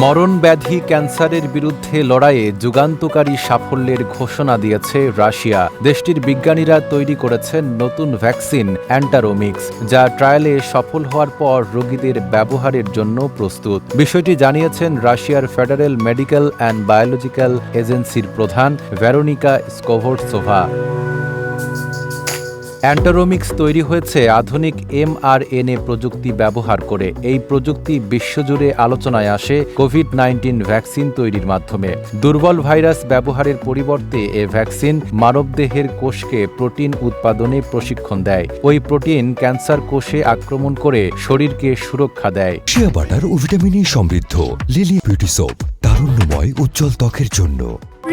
মরণ ব্যাধি ক্যান্সারের বিরুদ্ধে লড়াইয়ে যুগান্তকারী সাফল্যের ঘোষণা দিয়েছে রাশিয়া। দেশটির বিজ্ঞানীরা তৈরি করেছেন নতুন ভ্যাকসিন, অ্যান্টারোমিক্স, যা ট্রায়ালে সফল হওয়ার পর রোগীদের ব্যবহারের জন্য প্রস্তুত। বিষয়টি জানিয়েছেন রাশিয়ার ফেডারেল মেডিকেল অ্যান্ড বায়োলজিক্যাল এজেন্সির প্রধান ভ্যারোনিকা স্কোভোরসোভা। অ্যান্টারোমিক্স তৈরি হয়েছে আধুনিক এমআরএনএ প্রযুক্তি ব্যবহার করে। এই প্রযুক্তি বিশ্বজুড়ে আলোচনায় আসে কোভিড নাইন্টিন ভ্যাকসিন তৈরির মাধ্যমে। দুর্বল ভাইরাস ব্যবহারের পরিবর্তে এ ভ্যাকসিন মানবদেহের কোষকে প্রোটিন উৎপাদনে প্রশিক্ষণ দেয়। ওই প্রোটিন ক্যান্সার কোষে আক্রমণ করে শরীরকে সুরক্ষা দেয়। শিয়া বাটার ও ভিটামিন সমৃদ্ধ। লিলি বিউটি সোপ তারুণ্যময়, উজ্জ্বল ত্বকের জন্য।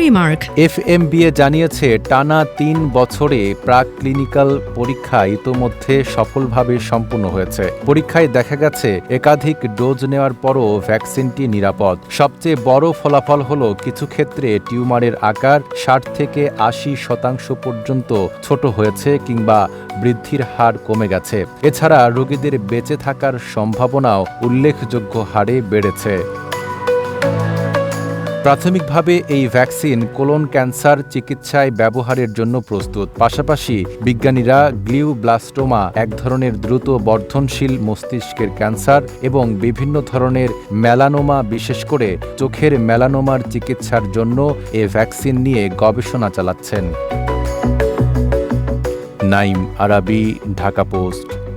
Remark. এফএমবিএ জানিয়েছে, টানা তিন বছরে প্রাক ক্লিনিক্যাল পরীক্ষা ইতোমধ্যে সফলভাবে সম্পূর্ণ হয়েছে। পরীক্ষায় দেখা গেছে, একাধিক ডোজ নেওয়ার পরও ভ্যাকসিনটি নিরাপদ। সবচেয়ে বড় ফলাফল হল, কিছু ক্ষেত্রে টিউমারের আকার ষাট থেকে আশি শতাংশ পর্যন্ত ছোট হয়েছে কিংবা বৃদ্ধির হার কমে গেছে। এছাড়া রোগীদের বেঁচে থাকার সম্ভাবনাও উল্লেখযোগ্য হারে বেড়েছে। প্রাথমিকভাবে এই ভ্যাকসিন কোলন ক্যান্সার চিকিৎসায় ব্যবহারের জন্য প্রস্তুত। পাশাপাশি বিজ্ঞানীরা গ্লিউব্লাস্টোমা, এক ধরনের দ্রুত বর্ধনশীল মস্তিষ্কের ক্যান্সার এবং বিভিন্ন ধরনের মেলানোমা, বিশেষ করে চোখের মেলানোমার চিকিৎসার জন্য এ ভ্যাকসিন নিয়ে গবেষণা চালাচ্ছেন। নাইম আরাবি, ঢাকা পোস্ট।